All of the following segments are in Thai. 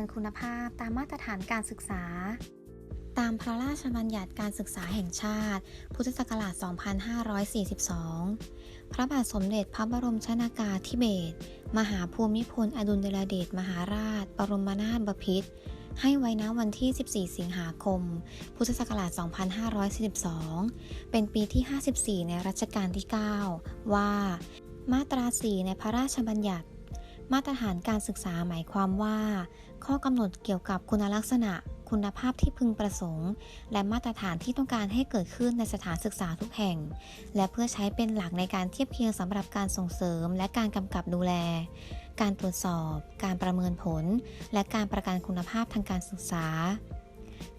มินคุณภาพตามมาตรฐานการศึกษา ตามพระราชบัญญัติการศึกษาแห่งชาติ พุทธศักราช 2542 พระบาทสมเด็จพระบรมชนากาธิเบศรมหาภูมิพลอดุลยเดชมหาราช บรมนาถบพิตรให้ไว้ณวันที่ 14 สิงหาคม พุทธศักราช 2542 เป็นปีที่ 54 ในรัชกาลที่ 9 ว่า มาตรา 4 ในพระราชบัญญัติ มาตรฐานการศึกษาหมายความว่า ข้อกำหนดเกี่ยวกับคุณลักษณะ คุณภาพที่พึงประสงค์ และมาตรฐานที่ต้องการให้เกิดขึ้นในสถานศึกษาทุกแห่ง และเพื่อใช้เป็นหลักในการเทียบเคียงสำหรับการส่งเสริม และการกำกับดูแล การตรวจสอบ การประเมินผล และการประกันคุณภาพทางการศึกษา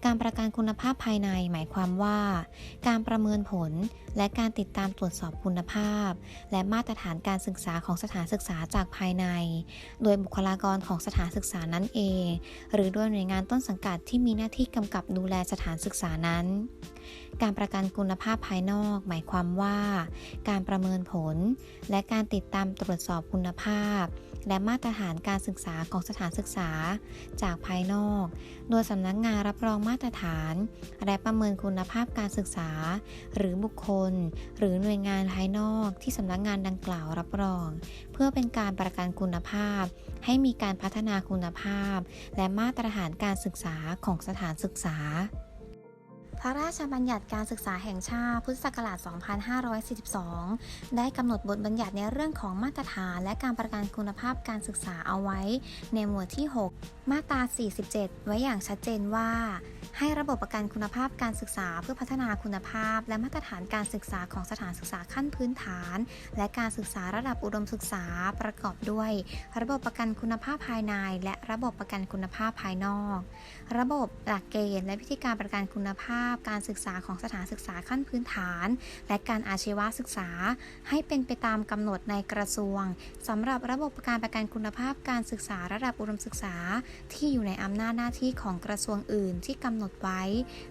การประกันคุณภาพภายในหมายความว่า การประเมินผลและการติดตามตรวจสอบคุณภาพ และมาตรฐานการศึกษาของสถานศึกษาจากภายใน โดยบุคลากรของสถานศึกษานั้นเอง หรือโดยหน่วยงานต้นสังกัดที่มีหน้าที่กำกับดูแลสถานศึกษานั้น การประกันคุณภาพภายนอก หมายความว่า การประเมินผล และการติดตามตรวจสอบคุณภาพ และมาตรฐานการศึกษาของสถานศึกษา จากภายนอก โดยสำนักงานรับรองมาตรฐาน และประเมินคุณภาพการศึกษา หรือบุคคล หรือหน่วยงานภายนอกที่สำนักงานดังกล่าวรับรอง เพื่อเป็นการประกันคุณภาพ ให้มีการพัฒนาคุณภาพ และมาตรฐานการศึกษาของสถานศึกษา พระราชบัญญัติการศึกษาแห่งชาติพุทธศักราช 2542 ได้กำหนดบทบัญญัติในเรื่องของมาตรฐาน และการประกันคุณภาพการศึกษาเอาไว้ ในหมวดที่ 6 มาตรา 47 ไว้อย่างชัดเจนว่า ให้ระบบประกันคุณภาพการศึกษาเพื่อพัฒนาคุณภาพ และมาตรฐานการศึกษาของสถานศึกษาขั้นพื้นฐาน และการศึกษาระดับอุดมศึกษาประกอบด้วย ระบบประกันคุณภาพภายใน และระบบประกันคุณภาพภายนอก ระบบหลักเกณฑ์และวิธีการประกันคุณภาพ การศึกษาของสถานศึกษาขั้นพื้นฐาน และการอาชีวศึกษา ให้เป็นไปตามกำหนดในกระทรวงสำหรับระบบการประกันคุณภาพการศึกษาระดับอุดมศึกษา ที่อยู่ในอำนาจหน้าที่ของกระทรวงอื่นที่กำหนดไว้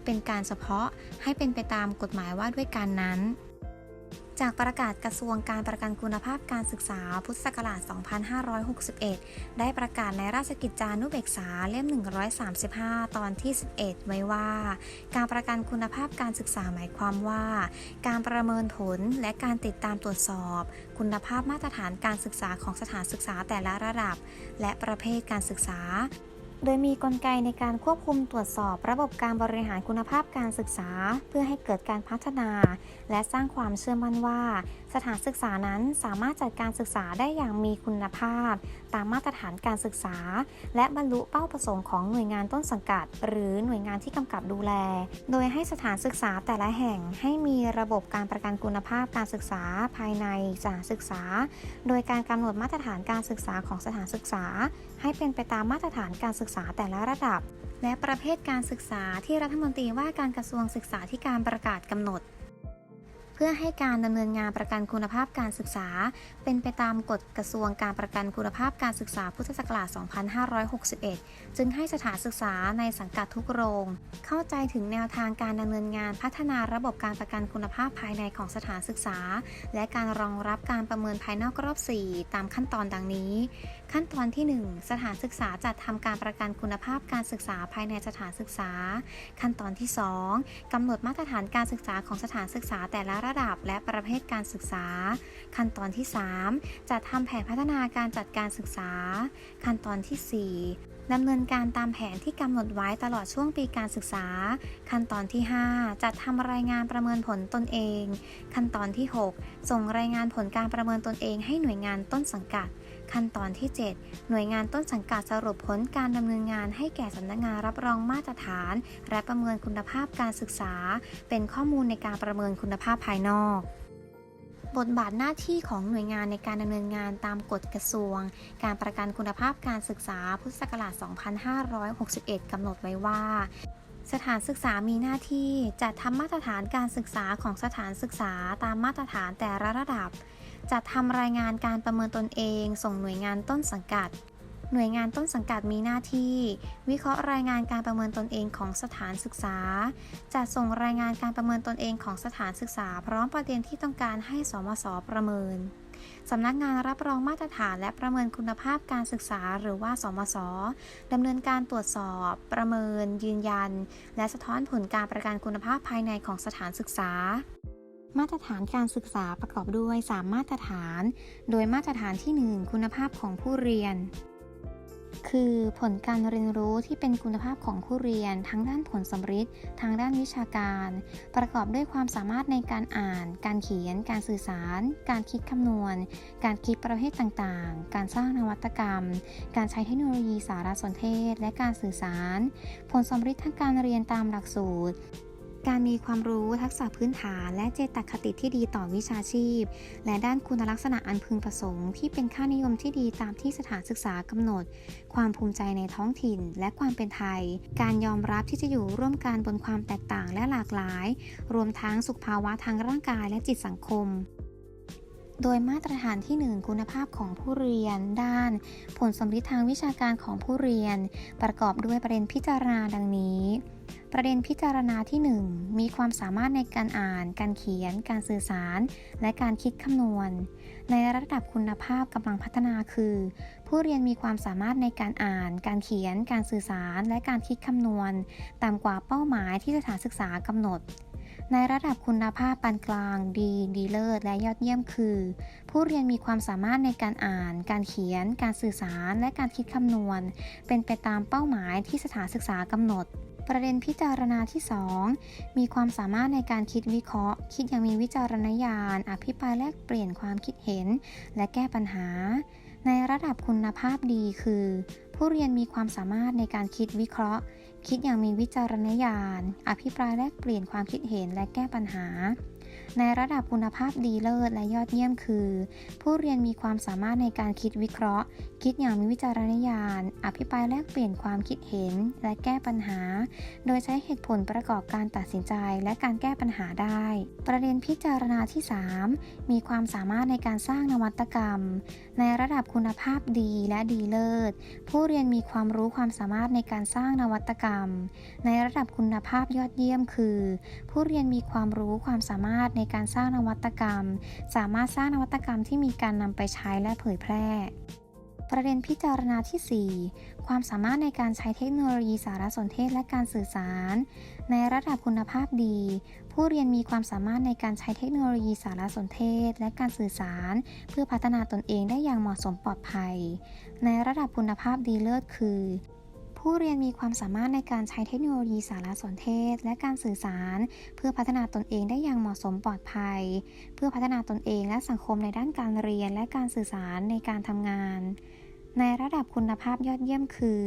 เป็นการเฉพาะให้เป็นไปตามกฎหมายว่าด้วยการนั้น จากประกาศกระทรวงการประกันคุณภาพการศึกษาพุทธศักราช 2561 ได้ประกาศในราชกิจจานุเบกษาเล่ม 135 ตอนที่ 11 ไว้ว่า การประกันคุณภาพการศึกษาหมายความว่า การประเมินผลและการติดตามตรวจสอบ คุณภาพมาตรฐานการศึกษาของสถานศึกษาแต่ละระดับ และประเภทการศึกษา โดยมีกลไกในการควบคุมตรวจสอบระบบการบริหารคุณภาพการศึกษา เพื่อให้เกิดการพัฒนา และสร้างความเชื่อมั่นว่า สถานศึกษานั้นสามารถจัดการศึกษาได้อย่างมีคุณภาพ ตามมาตรฐานการศึกษา และบรรลุเป้าประสงค์ของหน่วยงานต้นสังกัด หรือหน่วยงานที่กำกับดูแล โดยให้สถานศึกษาแต่ละแห่งให้มีระบบการประกันคุณภาพการศึกษาภายในสถานศึกษา โดยการกำหนดมาตรฐานการศึกษาของสถานศึกษา ให้เป็นไปตามมาตรฐานการศึกษาแต่ละระดับ และประเภทการศึกษาที่รัฐมนตรีว่าการกระทรวงศึกษาธิการประกาศกำหนด พื่อให้การดำเนินงานประกันคุณภาพการศึกษา เป็นไปตามกฎกระทรวงการประกันคุณภาพการศึกษาพุทธศักราช 2561 จึงให้สถานศึกษาในสังกัดทุกโรง เข้าใจถึงแนวทางการดำเนินงานพัฒนาระบบการประกันคุณภาพภายในของสถานศึกษา และการรองรับการประเมินภายนอกรอบ 4 ตามขั้นตอนดังนี้ ขั้นตอนที่ 1 สถานศึกษาจัดทำการประกันคุณภาพการศึกษาภายในสถานศึกษา ขั้นตอนที่ 2กำหนดมาตรฐานการศึกษาของสถานศึกษาแต่ละระดับและประเภทการศึกษา ขั้นตอนที่ 3 จัดทำแผนพัฒนาการจัดการศึกษา ขั้นตอนที่ 4ดำเนินการตามแผนที่กำหนดไว้ตลอดช่วงปีการศึกษา ขั้นตอนที่ 5 จัดทำรายงานประเมินผลตนเอง ขั้นตอนที่ 6 ส่งรายงานผลการประเมินตนเองให้หน่วยงานต้นสังกัด ขั้นตอนที่ 7 หน่วยงานต้นสังกัดสรุปผลการดำเนินงานให้แก่สำนักงานรับรองมาตรฐาน และประเมินคุณภาพการศึกษา เป็นข้อมูลในการประเมินคุณภาพภายนอกบทบาทหน้าที่ของหน่วยงานในการดำเนินงานตามกฎกระทรวง การประกันคุณภาพการศึกษาพุทธศักราช 2561 กำหนดไว้ว่า สถานศึกษามีหน้าที่จัดทำมาตรฐานการศึกษาของสถานศึกษาตามมาตรฐานแต่ละระดับ จัดทำรายงานการประเมินตนเอง ส่งหน่วยงานต้นสังกัด หน่วยงานต้นสังกัดมีหน้าที่ วิเคราะห์รายงานการประเมินตนเองของสถานศึกษา จัดส่งรายงานการประเมินตนเองของสถานศึกษา พร้อมประเด็นที่ต้องการให้สมศประเมินสำนักงานรับรองมาตรฐานและประเมินคุณภาพการศึกษาหรือว่าสมศดำเนินการตรวจสอบ ประเมิน ยืนยัน และสะท้อนผลการประกันคุณภาพภายในของสถานศึกษา มาตรฐานการศึกษาประกอบด้วย 3 มาตรฐาน โดยมาตรฐานที่ 1 คุณภาพของผู้เรียน คือผลการเรียนรู้ที่เป็นคุณภาพของผู้เรียน ทั้งด้านผลสำฤทธิ์ทางด้านวิชาการ ประกอบด้วยความสามารถในการอ่าน การเขียน การสื่อสาร การคิดคำนวณ การคิดประเภทต่างๆ การสร้างนวัตกรรม การใช้เทคโนโลยีสารสนเทศ และการสื่อสาร ผลสำฤทธิ์ทางการเรียนตามหลักสูตร การมีความรู้ทักษะพื้นฐาน และเจตคติที่ดีต่อวิชาชีพ และด้านคุณลักษณะอันพึงประสงค์ ที่เป็นค่านิยมที่ดีตามที่สถานศึกษากำหนด ความภูมิใจในท้องถิ่น และความเป็นไทย การยอมรับที่จะอยู่ร่วมกันบนความแตกต่างและหลากหลาย รวมทั้งสุขภาวะทางร่างกายและจิตสังคมโดยมาตรฐานที่ 1 คุณภาพของผู้เรียน ด้าน ผลสำลิดทางวิชาการของผู้เรียน ประกอบด้วยประเด็นพิจารณาดังนี้ ประเด็นพิจารณาที่ 1 มีความสามารถในการอ่าน การเขียน การสื่อสาร และการคิดคำนวณ ในระดับคุณภาพกำลังพัฒนาคือ ผู้เรียนมีความสามารถในการอ่าน การเขียน การสื่อสาร และการคิดคำนวณต่ำกว่าเป้าหมายที่สถานศึกษากำหนด ในระดับคุณภาพปานกลาง ดี ดีเลิศ และยอดเยี่ยมคือ ผู้เรียนมีความสามารถในการอ่าน การเขียน การสื่อสาร และการคิดคำนวณ เป็นไปตามเป้าหมายที่สถานศึกษากำหนด ประเด็นพิจารณาที่ 2 มีความสามารถในการคิดวิเคราะห์ คิดอย่างมีวิจารณญาณ อภิปรายแลกเปลี่ยนความคิดเห็น และแก้ปัญหา ในระดับคุณภาพดีคือ ผู้เรียนมีความสามารถในการคิดวิเคราะห์ คิดอย่างมีวิจารณญาณ อภิปรายแลกเปลี่ยนความคิดเห็นและแก้ปัญหาในระดับคุณภาพดีเลิศและยอดเยี่ยมคือ ผู้เรียนมีความสามารถในการคิดวิเคราะห์ คิดอย่างมีวิจารณญาณ อภิปรายแลกเปลี่ยนความคิดเห็นและแก้ปัญหา โดยใช้เหตุผลประกอบการตัดสินใจและการแก้ปัญหาได้ ประเด็นพิจารณาที่ 3 มีความสามารถในการสร้างนวัตกรรม ในระดับคุณภาพดีและดีเลิศ ผู้เรียนมีความรู้ความสามารถในการสร้างนวัตกรรม ในระดับคุณภาพยอดเยี่ยมคือ ผู้เรียนมีความรู้ความสามารถในการสร้างนวัตกรรม สามารถสร้างนวัตกรรมที่มีการนำไปใช้และเผยแพร่ ประเด็นพิจารณาที่ 4 ความสามารถในการใช้เทคโนโลยีสารสนเทศและการสื่อสาร ในระดับคุณภาพดี ผู้เรียนมีความสามารถในการใช้เทคโนโลยีสารสนเทศ และการสื่อสาร เพื่อพัฒนาตนเองได้อย่างเหมาะสมปลอดภัย ในระดับคุณภาพดีเลิศคือผู้เรียนมีความสามารถในการใช้เทคโนโลยีสารสนเทศ และการสื่อสาร เพื่อพัฒนาตนเองได้อย่างเหมาะสมปลอดภัย เพื่อพัฒนาตนเองและสังคมในด้านการเรียนและการสื่อสารในการทำงาน ในระดับคุณภาพยอดเยี่ยมคือ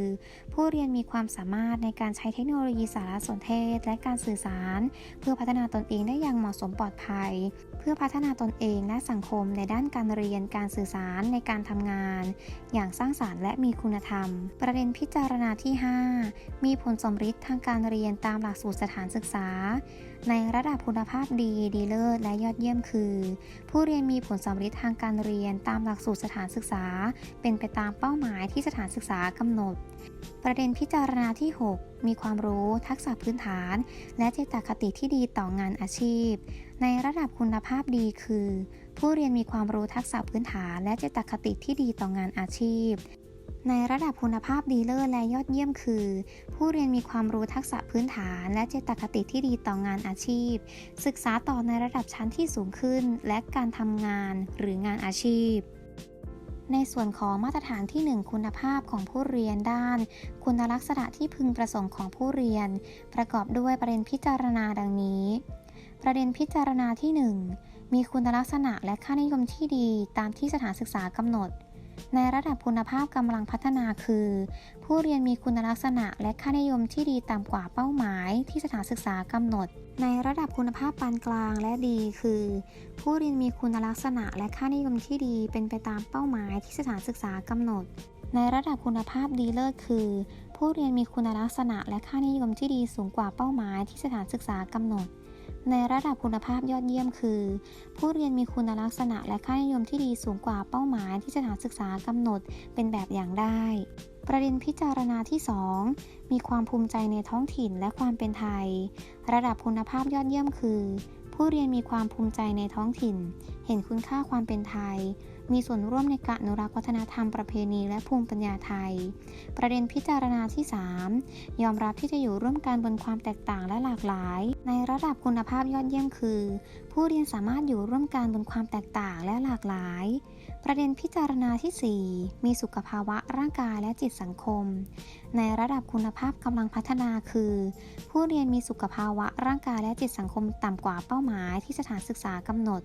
ผู้เรียนมีความสามารถในการใช้เทคโนโลยีสารสนเทศ และการสื่อสาร เพื่อพัฒนาตนเองได้อย่างเหมาะสมปลอดภัย เพื่อพัฒนาตนเองและสังคมในด้านการเรียนการสื่อสารในการทำงาน อย่างสร้างสารรค์และมีคุณธรรม ประเด็นพิจารณาที่ 5 มีผลสมฤทธิ์ทางการเรียนตามหลักสูตรสถานศึกษา ในระดับคุณภาพดีดีเลิศและยอดเยี่ยมคือ ผู้เรียนมีผลสำฤทธิ์ทางการเรียนตามหลักสูตรสถานศึกษา เป็นไปตามเป้าหมายที่สถานศึกษากำหนด ประเด็นพิจารณาที่ 6 มีความรู้ทักษะพื้นฐาน และเจตคติที่ดีต่องานอาชีพ ในระดับคุณภาพดีคือ ผู้เรียนมีความรู้ทักษะพื้นฐาน และเจตคติที่ดีต่องานอาชีพ ในระดับคุณภาพดีเลิศและยอดเยี่ยมคือ ผู้เรียนมีความรู้ทักษะพื้นฐาน และเจตคติที่ดีต่องานอาชีพ ศึกษาต่อในระดับชั้นที่สูงขึ้น และการทำงานหรืองานอาชีพในส่วนของมาตรฐานที่ 1 คุณภาพของผู้เรียนด้าน คุณลักษณะที่พึงประสงค์ของผู้เรียน ประกอบด้วยประเด็นพิจารณาดังนี้ ประเด็นพิจารณาที่ 1 มีคุณลักษณะและค่านิยมที่ดีตามที่สถานศึกษากำหนด ในระดับคุณภาพกำลังพัฒนาคือ ผู้เรียนมีคุณลักษณะและค่านิยมที่ดีตามกว่าเป้าหมายที่สถานศึกษากำหนด ในระดับคุณภาพปานกลางและดีคือ ผู้เรียนมีคุณลักษณะและค่านิยมที่ดีเป็นไปตามเป้าหมายที่สถานศึกษากำหนด ในระดับคุณภาพดีเลิศคือ ผู้เรียนมีคุณลักษณะและค่านิยมที่ดีสูงกว่าเป้าหมายที่สถานศึกษากำหนด ในระดับคุณภาพยอดเยี่ยมคือ ผู้เรียนมีคุณลักษณะและค่านิยมที่ดีสูงกว่าเป้าหมายที่สถานศึกษากำหนดเป็นแบบอย่างได้ ประเด็นพิจารณาที่ 2 มีความภูมิใจในท้องถิ่นและความเป็นไทย ระดับคุณภาพยอดเยี่ยมคือ ผู้เรียนมีความภูมิใจในท้องถิ่น เห็นคุณค่าความเป็นไทย มีส่วนร่วมในการอนุรักษ์วัฒนธรรมประเพณีและภูมิปัญญาไทย ประเด็นพิจารณาที่ 3 ยอมรับที่จะอยู่ร่วมกันบนความแตกต่างและหลากหลาย ในระดับคุณภาพยอดเยี่ยมคือ ผู้เรียนสามารถอยู่ร่วมกันบนความแตกต่างและหลากหลาย ประเด็นพิจารณาที่ 4 มีสุขภาวะร่างกายและจิตสังคม ในระดับคุณภาพกำลังพัฒนาคือ ผู้เรียนมีสุขภาวะร่างกายและจิตสังคมต่ำกว่าเป้าหมายที่สถานศึกษากำหนด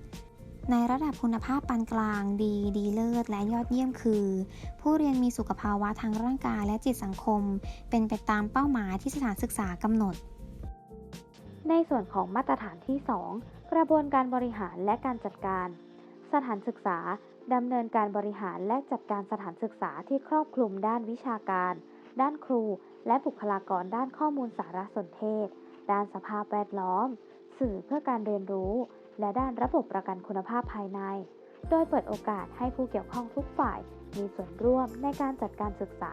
ในระดับคุณภาพปานกลางดี ดีเลิศ และยอดเยี่ยมคือ ผู้เรียนมีสุขภาวะทางร่างกายและจิตสังคม เป็นไปตามเป้าหมายที่สถานศึกษากำหนด ในส่วนของมาตรฐานที่ 2 กระบวนการบริหารและการจัดการ สถานศึกษาดำเนินการบริหารและจัดการสถานศึกษาที่ครอบคลุมด้านวิชาการ ด้านครู และบุคลากรด้านข้อมูลสารสนเทศ ด้านสภาพแวดล้อม สื่อเพื่อการเรียนรู้ และด้านระบบประกันคุณภาพภายใน โดยเปิดโอกาสให้ผู้เกี่ยวข้องทุกฝ่าย มีส่วนร่วมในการจัดการศึกษา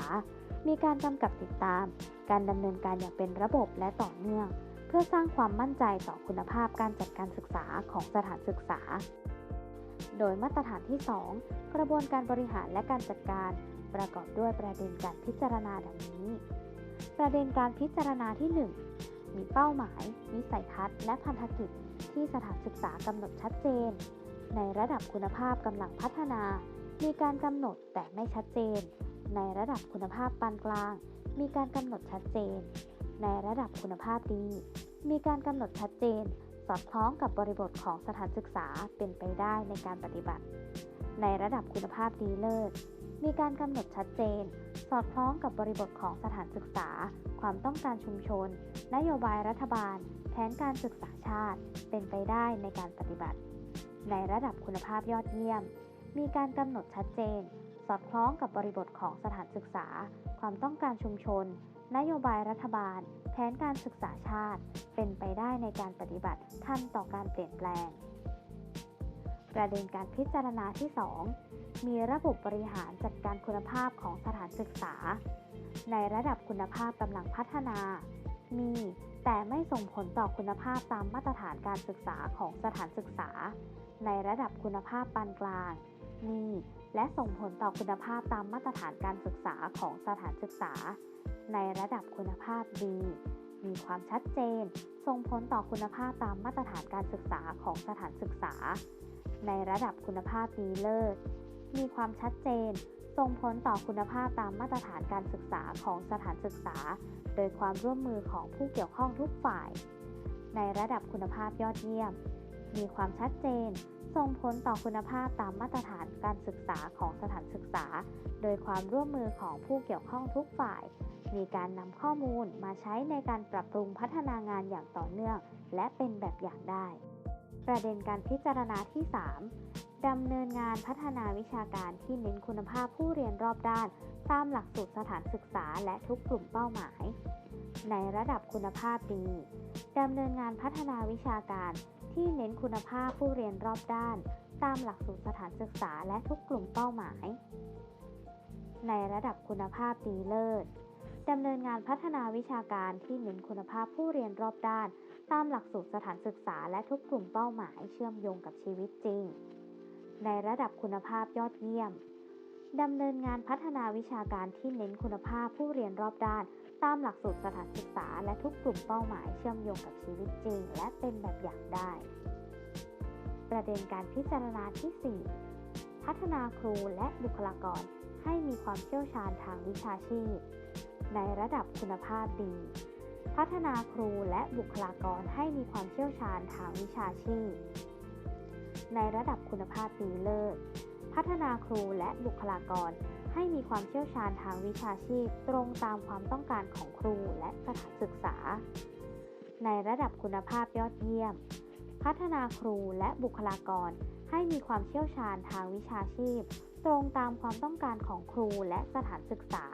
มีการกำกับติดตาม การดำเนินการอย่างเป็นระบบและต่อเนื่อง เพื่อสร้างความมั่นใจต่อคุณภาพการจัดการศึกษาของสถานศึกษา โดยมาตรฐานที่ 2 กระบวนการบริหารและการจัดการ ประกอบด้วยประเด็นการพิจารณาดังนี้ ประเด็นการพิจารณาที่ 1 มีเป้าหมาย วิสัยทัศน์ และพันธกิจ ที่สถานศึกษากำหนดชัดเจน ในระดับคุณภาพกำลังพัฒนา มีการกำหนดแต่ไม่ชัดเจน ในระดับคุณภาพปานกลาง มีการกำหนดชัดเจน ในระดับคุณภาพดี มีการกำหนดชัดเจน สอดคล้องกับบริบทของสถานศึกษาเป็นไปได้ในการปฏิบัติ ในระดับคุณภาพดีเลิศ มีการกำหนดชัดเจน สอดคล้องกับบริบทของสถานศึกษา ความต้องการชุมชน นโยบายรัฐบาล แผนการศึกษาชาติ เป็นไปได้ในการปฏิบัติ ในระดับคุณภาพยอดเยี่ยม มีการกำหนดชัดเจน สอดคล้องกับบริบทของสถานศึกษา ความต้องการชุมชน นโยบายรัฐบาล แผนการศึกษาชาติ เป็นไปได้ในการปฏิบัติทันต่อการเปลี่ยนแปลง ประเด็นการพิจารณาที่ 2 มีระบบบริหารจัดการคุณภาพของสถานศึกษา ในระดับคุณภาพกำลังพัฒนา มีแต่ไม่ส่งผลต่อคุณภาพตามมาตรฐานการศึกษาของสถานศึกษา ในระดับคุณภาพปานกลาง มีและส่งผลต่อคุณภาพตามมาตรฐานการศึกษาของสถานศึกษา ในระดับคุณภาพดี มีความชัดเจน ส่งผลต่อคุณภาพตามมาตรฐานการศึกษาของสถานศึกษา ในระดับคุณภาพดีเลิศ มีความชัดเจน ส่งผลต่อคุณภาพตามมาตรฐานการศึกษาของสถานศึกษา โดยความร่วมมือของผู้เกี่ยวข้องทุกฝ่าย ในระดับคุณภาพยอดเยี่ยม มีความชัดเจน ส่งผลต่อคุณภาพตามมาตรฐานการศึกษาของสถานศึกษา โดยความร่วมมือของผู้เกี่ยวข้องทุกฝ่าย มีการนำข้อมูลมาใช้ในการปรับปรุงพัฒนางานอย่างต่อเนื่อง และเป็นแบบอย่างได้ ประเด็นการพิจารณาที่ 3 ดำเนินงานพัฒนาวิชาการที่เน้นคุณภาพผู้เรียนรอบด้าน ตามหลักสูตรสถานศึกษาและทุกกลุ่มเป้าหมาย ในระดับคุณภาพดีดำเนินงานพัฒนาวิชาการที่เน้นคุณภาพผู้เรียนรอบด้าน ตามหลักสูตรสถานศึกษาและทุกกลุ่มเป้าหมาย ในระดับคุณภาพดีเลิศดำเนินงานพัฒนาวิชาการที่เน้นคุณภาพผู้เรียนรอบด้าน ตามหลักสูตรสถานศึกษาและทุกกลุ่มเป้าหมายเชื่อมโยงกับชีวิตจริง ในระดับคุณภาพยอดเยี่ยมดำเนินงานพัฒนาวิชาการที่เน้นคุณภาพผู้เรียนรอบด้าน ตามหลักสูตรสถานศึกษาและทุกกลุ่มเป้าหมายเชื่อมโยงกับชีวิตจริง และเป็นแบบอย่างได้ ประเด็นการพิจารณาที่ 4 พัฒนาครูและบุคลากรให้มีความเชี่ยวชาญทางวิชาชีพ ในระดับคุณภาพดี พัฒนาครูและบุคลากรให้มีความเชี่ยวชาญทางวิชาชีพ ในระดับคุณภาพดีเลิศ พัฒนาครูและบุคลากรให้มีความเชี่ยวชาญทางวิชาชีพตรงตามความต้องการของครูและสถานศึกษา ในระดับคุณภาพยอดเยี่ยม พัฒนาครูและบุคลากรให้มีความเชี่ยวชาญทางวิชาชีพ ตรงตามความต้องการของครูและสถานศึกษา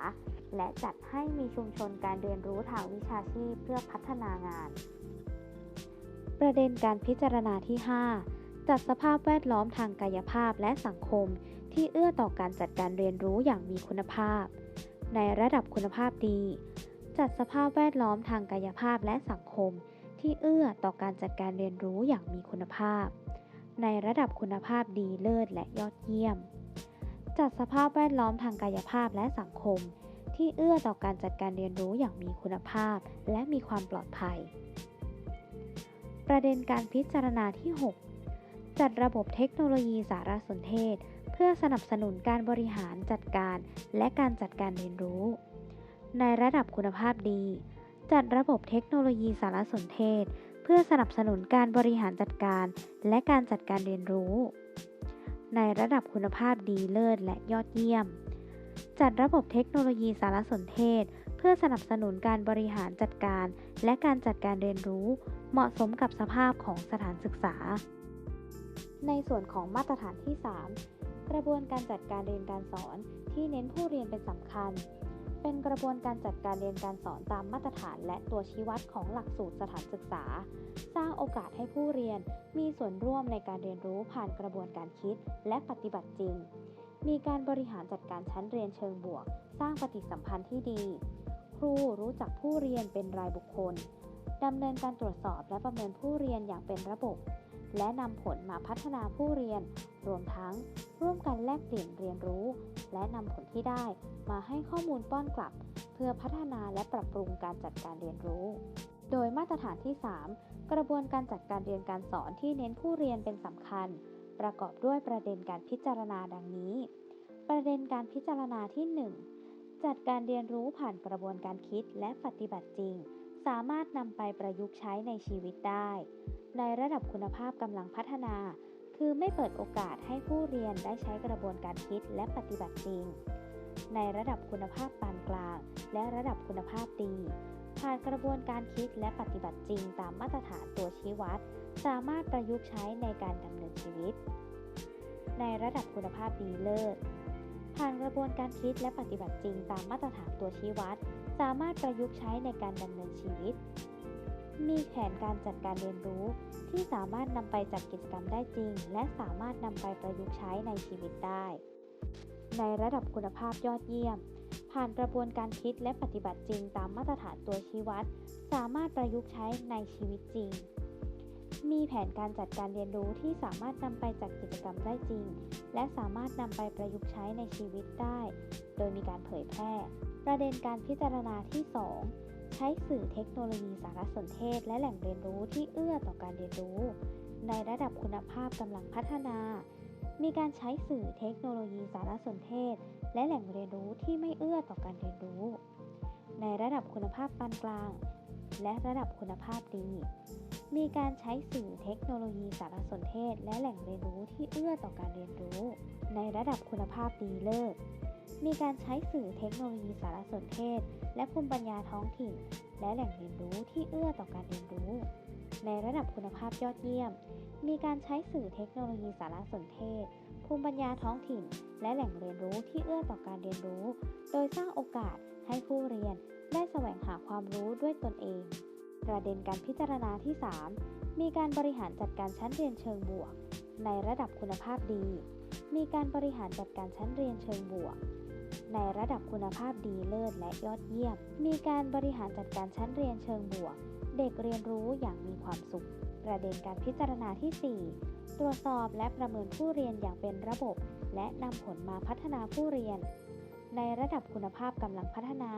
และจัดให้มีชุมชนการเรียนรู้ทางวิชาชีพเพื่อพัฒนางาน ประเด็นการพิจารณาที่ 5 จัดสภาพแวดล้อมทางกายภาพและสังคม ที่เอื้อต่อการจัดการเรียนรู้อย่างมีคุณภาพ ในระดับคุณภาพดี จัดสภาพแวดล้อมทางกายภาพและสังคมทที่เอื้อต่อการจัดการเรียนรู้อย่างมีคุณภาพ ในระดับคุณภาพดีเลิศและยอดเยี่ยม จัดสภาพแวดล้อมทางกายภาพและสังคม ที่เอื้อต่อการจัดการเรียนรู้อย่างมีคุณภาพ และมีความปลอดภัย ประเด็นการพิจารณาที่ 6 จัดระบบเทคโนโลยีสารสนเทศ เพื่อสนับสนุนการบริหารจัดการและการจัดการเรียนรู้ ในระดับคุณภาพดี จัดระบบเทคโนโลยีสารสนเทศ เพื่อสนับสนุนการบริหารจัดการ และการจัดการเรียนรู้ ในระดับคุณภาพดีเลิศและยอดเยี่ยม จัดระบบเทคโนโลยีสารสนเทศ เพื่อสนับสนุนการบริหารจัดการ และการจัดการเรียนรู้ เหมาะสมกับสภาพของสถานศึกษา ในส่วนของมาตรฐานที่ 3 กระบวนการจัดการเรียนการสอนที่เน้นผู้เรียนเป็นสำคัญ เป็นกระบวนการจัดการเรียนการสอนตามมาตรฐานและตัวชี้วัดของหลักสูตรสถานศึกษา สร้างโอกาสให้ผู้เรียนมีส่วนร่วมในการเรียนรู้ผ่านกระบวนการคิดและปฏิบัติจริง มีการบริหารจัดการชั้นเรียนเชิงบวก สร้างปฏิสัมพันธ์ที่ดี ครูรู้จักผู้เรียนเป็นรายบุคคลดำเนินการตรวจสอบและประเมินผู้เรียนอย่างเป็นระบบ และนำผลมาพัฒนาผู้เรียน รวมทั้งร่วมกันแลกเปลี่ยนเรียนรู้ และนำผลที่ได้มาให้ข้อมูลป้อนกลับ เพื่อพัฒนาและปรับปรุงการจัดการเรียนรู้ โดยมาตรฐานที่ 3 กระบวนการจัดการเรียนการสอนที่เน้นผู้เรียนเป็นสำคัญ ประกอบด้วยประเด็นการพิจารณาดังนี้ ประเด็นการพิจารณาที่ 1 จัดการเรียนรู้ผ่านกระบวนการคิดและปฏิบัติจริง สามารถนำไปประยุกต์ใช้ในชีวิตได้ ในระดับคุณภาพกำลังพัฒนา คือไม่เปิดโอกาสให้ผู้เรียนได้ใช้กระบวนการคิดและปฏิบัติจริง ในระดับคุณภาพปานกลาง และระดับคุณภาพดี ผ่านกระบวนการคิดและปฏิบัติจริงตามมาตรฐานตัวชี้วัด สามารถประยุกต์ใช้ในการดำเนินชีวิต ในระดับคุณภาพดีเลิศผ่านกระบวนการคิดและปฏิบัติจริงตามมาตรฐานตัวชี้วัด สามารถประยุกต์ใช้ในการดำเนินชีวิต มีแผนการจัดการเรียนรู้ที่สามารถนำไปจัดกิจกรรมได้จริง และสามารถนำไปประยุกต์ใช้ในชีวิตได้ ในระดับคุณภาพยอดเยี่ยม ผ่านกระบวนการคิดและปฏิบัติจริงตามมาตรฐานตัวชี้วัด สามารถประยุกต์ใช้ในชีวิตจริง มีแผนการจัดการเรียนรู้ที่สามารถนำไปจัดกิจกรรมได้จริง และสามารถนำไปประยุกต์ใช้ในชีวิตได้ โดยมีการเผยแพร่ ประเด็นการพิจารณาที่ 2 ใช้สื่อเทคโนโลยีสารสนเทศ และแหล่งเรียนรู้ที่เอื้อต่อการเรียนรู้ ในระดับคุณภาพกำลังพัฒนา มีการใช้สื่อเทคโนโลยีสารสนเทศ และแหล่งเรียนรู้ที่ไม่เอื้อต่อการเรียนรู้ ในระดับคุณภาพปานกลาง และระดับคุณภาพดี มีการใช้สื่อเทคโนโลยีสารสนเทศ และแหล่งเรียนรู้ที่เอื้อต่อการเรียนรู้ ในระดับคุณภาพดีเลิศ มีการใช้สื่อเทคโนโลยีสารสนเทศ และภูมิปัญญาท้องถิ่น และแหล่งเรียนรู้ที่เอื้อต่อการเรียนรู้ ในระดับคุณภาพยอดเยี่ยม มีการใช้สื่อเทคโนโลยีสารสนเทศ ภูมิปัญญาท้องถิ่น และแหล่งเรียนรู้ที่เอื้อต่อการเรียนรู้ โดยสร้างโอกาสให้ผู้เรียนได้แสวงหาความรู้ด้วยตนเอง ประเด็นการพิจารณาที่ 3 มีการบริหารจัดการชั้นเรียนเชิงบวก ในระดับคุณภาพดี มีการบริหารจัดการชั้นเรียนเชิงบวก ในระดับคุณภาพดีเลิศและยอดเยี่ยม มีการบริหารจัดการชั้นเรียนเชิงบวก เด็กเรียนรู้อย่างมีความสุข ประเด็นการพิจารณาที่ 4 ตรวจสอบและประเมินผู้เรียนอย่างเป็นระบบ และนำผลมาพัฒนาผู้เรียน ในระดับคุณภาพกำลังพัฒนา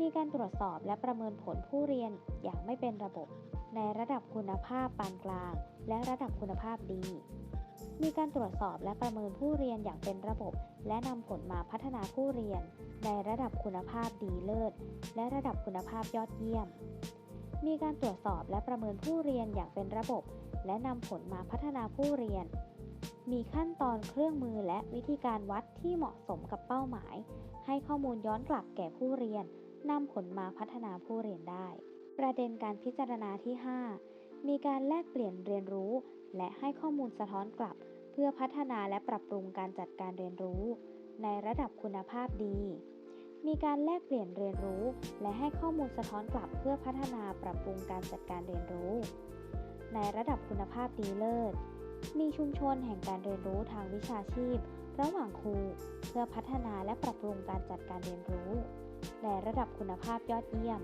มีการตรวจสอบและประเมินผลผู้เรียนอย่างไม่เป็นระบบ ในระดับคุณภาพปานกลาง และระดับคุณภาพดี มีการตรวจสอบและประเมินผู้เรียนอย่างเป็นระบบ และนำผลมาพัฒนาผู้เรียน ในระดับคุณภาพดีเลิศ และระดับคุณภาพยอดเยี่ยม มีการตรวจสอบและประเมินผู้เรียนอย่างเป็นระบบ และนำผลมาพัฒนาผู้เรียน มีขั้นตอนเครื่องมือและวิธีการวัดที่เหมาะสมกับเป้าหมาย ให้ข้อมูลย้อนกลับแก่ผู้เรียนนำผลมาพัฒนาผู้เรียนได้ ประเด็นการพิจารณาที่ 5 มีการแลกเปลี่ยนเรียนรู้ และให้ข้อมูลสะท้อนกลับ เพื่อพัฒนาและปรับปรุงการจัดการเรียนรู้ ในระดับคุณภาพดี มีการแลกเปลี่ยนเรียนรู้ และให้ข้อมูลสะท้อนกลับ เพื่อพัฒนาปรับปรุงการจัดการเรียนรู้ ในระดับคุณภาพดีเลิศ มีชุมชนแห่งการเรียนรู้ทางวิชาชีพ ระหว่างครู เพื่อพัฒนาและปรับปรุงการจัดการเรียนรู้และระดับคุณภาพยอดเยี่ยม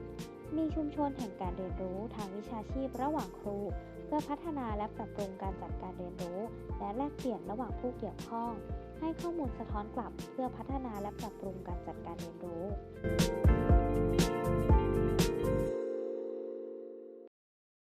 มีชุมชนแห่งการเรียนรู้ทางวิชาชีพ ระหว่างครู พื่อพัฒนาและปรับปรุงการจัดการเรียนรู้ และแลกเปลี่ยนระหว่างผู้เกี่ยวข้อง ให้ข้อมูลสะท้อนกลับ เพื่อพัฒนาและปรับปรุงการจัดการเรียนรู้